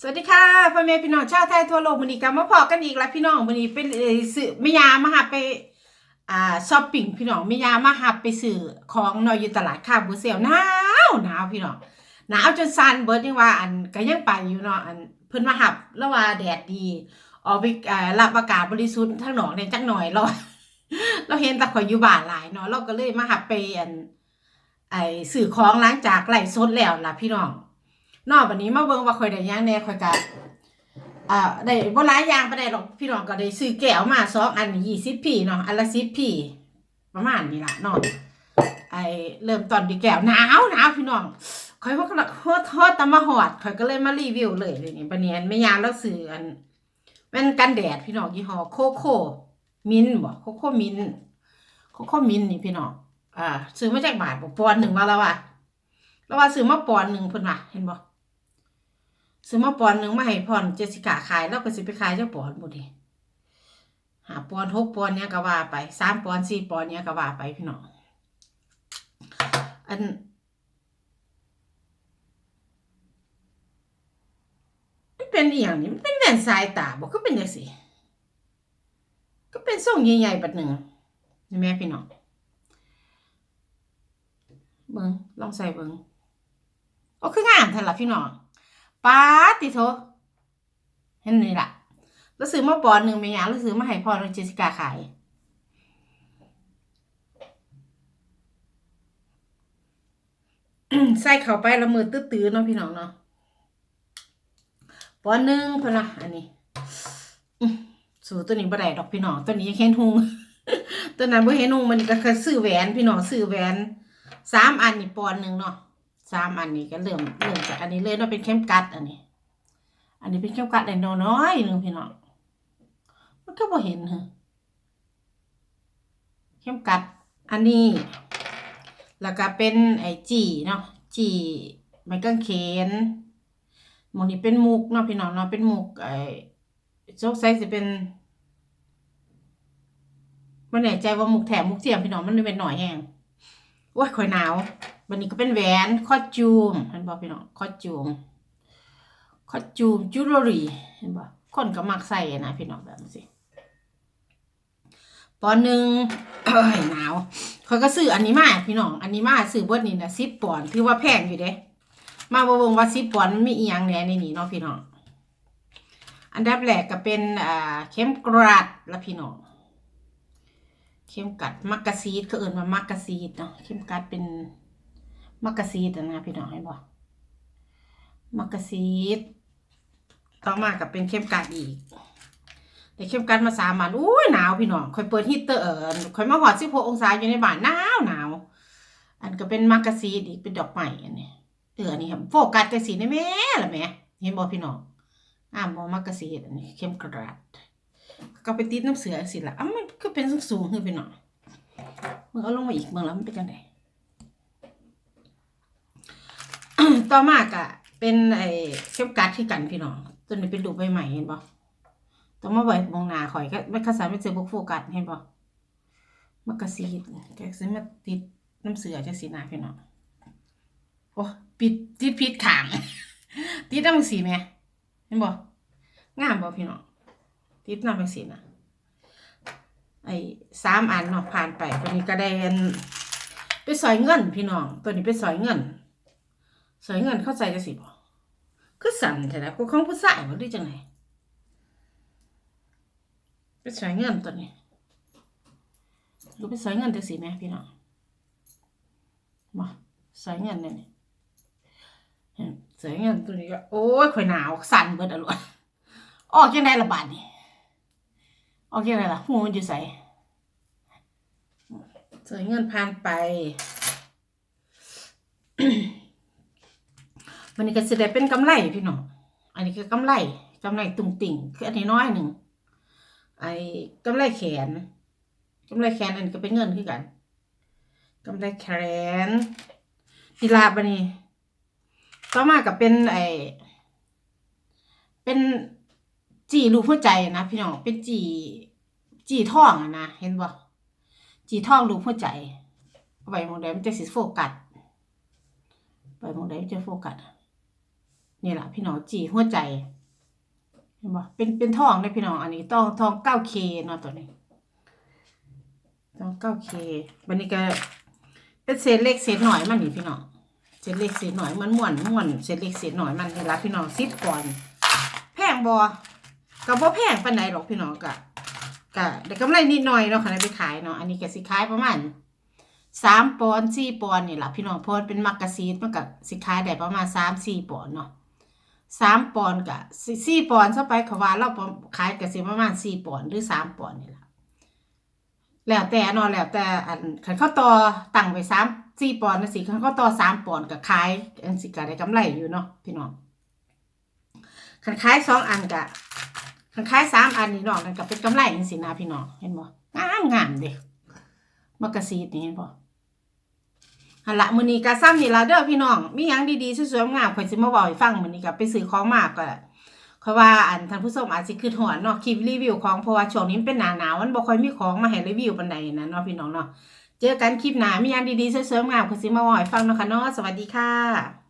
สวัสดีค่ะพ่อแม่พี่น้องชาวไทยทั่วโลกวันนี้ก็มาพอกันอีกแล้วพี่น้องวันนี้เป็นเอ่อซื้อไม่ยามาหาไปอ่าช้อปปิ้งพี่น้องไม่ยามาหาไปซื้อของนอยอยู่ตลาดคาบูเซลหนาวหนาวพี่น้องหนาวจนสั่นเบิร์ดยังว่าอันก็ยังไปอยู่เนาะอันเพิ่นมาหับแล้วว่าแดดดีออกไปอ่ารับอากาศบริสุทธิ์ทั้งหนองเนี่ยจักหน่อยเราเราเห็นแต่ขอยอยู่บ้านหลายเนาะเราก็เลยมาหับไปอันไอสื่อของหล้างจากไหล่สดแล้วล่ะพี่น้อง นอกวันนี้มาเบิ่งว่าข่อยได้หยังแหน่ข่อยก็อ่าได้บ่หลายอย่างปานใดหรอกพี่น้องก็ได้ซื้อแก้วมาสองอัน20พี่เนาะอันละ10พี่ประมาณนี้ล่ะเนาะไอเริ่มตอนที่แก้วหนาวหนาวพี่น้องข่อยว่าก็ละโคตรฮอดตะมาหอดข่อยก็เลยมารีวิวเลยเลยนี่บัดนี้อันไม่ยางแล้วซื้ออันแว่นกันแดดพี่น้องยี่ห้อโคโค่มินบ่โคโค่มินโคโค่มินนี่พี่น้องอ่าซื้อมาจากบาทบ่ปอนหนึ่งว่าแล้วว่าแล้วว่าซื้อมาปอนหนึ่งเพิ่นว่าเห็นบ่ ซื้อมาปอนหนึ่งมาให้พรเจสิกาขายแล้วก็สิไปขายเจ้าปอนด์บ่ดิหาปอนหกปอนเนี้ยก็ว่าไปสามปอนสี่ปอนเนี้ยก็ว่าไปพี่น้องอันมันเป็นอีหยังนี่มันเป็นแว่นสายตาบ่ก็เป็นจังซี่ก็เป็นทรงใหญ่ๆบัดหนึ่งนี่แม่พี่น้องเบิงลองใส่เบิงโอ้คืองามแท้ล่ะพี่น้อง ป้าติโทเห็นนี่ล่ะแล้วซื้อมาปอนหนึ่งไม่ยาแล้วซื้อมาให้พ่อแล้วเจสสิก้าขายใส่เข้าไปล้วมือตื้อๆเนาะพี่น้องเนาะปอนหนึ่งพอนะอันนี้อื้อสูตัวนี้บ่ได้ดอกพี่น้องตัวนี้ยังเห็นหุงตัวนั้นบ่เห็นหุงมันก็คือซื้อแหวนพี่น้องซื้อแหวนสามอันนี่ปอนหนึ่งเนาะ สามอันนี้ก็เริ่มเริ่มจากอันนี้เลยเนาะเป็นเข้มกัดอันนี้ อันนี้เป็นเข้มกัดแต่น้อยหนึ่งพี่น้องมันก็บ่เห็นเหรอเข้มกัดอันนี้ แล้วก็เป็นไอ้จีเนาะจีไม้กางเขนหมองนี้เป็นมุกเนาะพี่น้องเนาะเป็นมุกไอ้โซกไซสิเป็นมันแน่ใจว่ามุกแถมมุกเทียมพี่น้องมันเป็นหน่อยแห้งโอ้ยข่อยหนาว วันนี้ก็เป็นแหวนคอจูมเห็นบอกพี่น้องคอจูมคอจูมจูเวลรี่เห็นบอกคนก็มักใส่นะพี่น้องแบบนี้สิปอนหนึ่งเอ้ยหนาวเขาก็ซื้ออันนี้มาพี่น้องอันนี้มาซื้อเบดนี่นะสิบปอนถือว่าแพงอยู่เด้ มาบวงว่าสิบปอนมันมีอีหยังแหน่ในนี้เนาะพี่น้องอันดับแรกก็เป็นอ่าเข้มกรัดละพี่น้องเข้มกัดมักกะซีดเขาเอิ่นว่ามักกะซีดเนาะเข้มกัดเป็น มักกะซีดนะพี่น้องให้บอกมักกะซีดต่อมากับเป็นเข้มกัดอีกแต่เข้มกัดมาสามวันอุ้ยหนาวพี่น้องคอยเปิดฮีเตอร์คอยมาหอดสิบหกองศาอยู่ในบ้านหนาวหนาวอันก็เป็นมักกะซีดอีกเป็นดอกไม้อันนี้เอออันนี้ครับโฟกัสแต่สีนี่แม่ละแม่เห็นบอพี่น้องอ่ามบอมักกะซีดอันนี้เข้มกรัดก็ไปติดน้ำเสือสิละอะมันก็เป็นสูงๆขึ้นไปหน่อยมึงเอาลงมาอีกเมืองแล้วมันเป็นยังไง ต่อมากะเป็นไอ้เข้มกัดที่กันพี่น้องตัวนี้เป็นดูใบใหม่เห็นปะต้องมาไว้มองหน้าข่อยก็ไม่ข้าสารไม่เจอพวกโฟกัสเห็นปะมักกะซีดแกซื้อมาติดน้ำเสือจะสีหน้าพี่น้องโอ้ปิดติดพิษขางติดน้ำสีไหมเห็นปะงามปะพี่น้องติดน้ำเป็นสีนะไอ้สามอันเนาะผ่านไปตัวนี้ก็ได้อันไปซอยเงินพี่น้องตัวนี้ไปซอยเงิน สวยเงินเข้าใจจะสิบ่คือสั่นแต่ละกูของผู้ชายบ่ได้จังไดเป็นสวยเงินตัวนี้ดูเป็นสวยเงินจังสิแม่พี่น้องมาสวยเงินเนี่ยนี่เห็นสวยเงินตัวนี้ก็โอ้ยข่อยหนาวสั่นเบิดอร่อยออกจังไดละบาดนี่ออกจังไดล่ะหูมันอยู่ใส่สวยเงินผ่านไป มันนี้ก็สิได้เป็นกำไรพี่น้องอันนี้คือกำไรกำไรตุ่งติ่งคืออันนี้น้อยหนึ่งไอ้กำไรแขนกำไรแขนอันนี้ก็เป็นเงินคือกันกำไรแขนกีฬาบันนี้ต่อมาก็เป็นไอ้เป็นจีรูปหัวใจนะพี่น้องเป็นจีจีท่องนะเห็นบ่จีท่องรูปหัวใจไว้หมองใดมันจะสิโฟกัสไปมองใดมันจะโฟกัส นี่แหละพี่น้องจีหัวใจเห็นบ่เป็นเป็นทองเลยพี่น้องอันนี้ต้องทองเก้าเคเนาะตัวนี้ทองเก้าเควันนี้ก็เป็นเศษเล็กเศษหน่อยมันนี่พี่น้องเศษเล็กเศษหน่อยมันม่วนม่วนเศษเล็กเศษหน่อยมันนี่ละพี่น้องซิดก่อน แพงบ่ก็บ่แพงปานใดหรอกพี่น้องก็ก็ได้กำไรนิดหน่อยเนาะคันได้ไปขายเนาะอันนี้ก็สิขายประมาณสามปอนสี่ปอนนี่แหละพี่น้องเพราะเป็นมักกะซีดมันก็สิขายได้ประมาณสามสี่ปอนเนาะ สามปอนก็สี่สี่ปอนด์ซะไปเขาวาเราขายก็สิประมาณสี่ปอนหรือสามปอนนี่แหละแล้วแต่นาะแล้วแต่อันคันเขาต่อตั้งไปสามสี่ปอนด์จังซี่คันเขาต่อสามปอนด์ก็ขายอันสิก็ได้กำไรอยู่เนาะพี่น้องคันขายสองอันกะคันขายสามอันนี่น้องนั่นก็เป็นกำไรจังซี่นะพี่น้องเห็นบ่งามงามเด้มักกะซีดนี่เห็นบ่ หั่นละมือนี้กะซ้ำนี่ละเด้อพี่น้องมีหยังดีๆสวยๆงามข่อยสิมาบอกให้ฟังมือนี้กะไปซื้อของมากก็เพราะว่าอันท่านผู้ชมอาจจะคือหอนเนาะคลิปรีวิวของเพราะว่าช่วงนี้เป็นหนาหนาวมันบ่ค่อยมีของมาให้รีวิวปานใดนะเนาะพี่น้องเนาะเจอกันคลิปหน้ามีหยังดีๆสวยๆงามๆข่อยสิมาเว้าให้ฟังเนาะค่ะเนาะสวัสดีค่ะ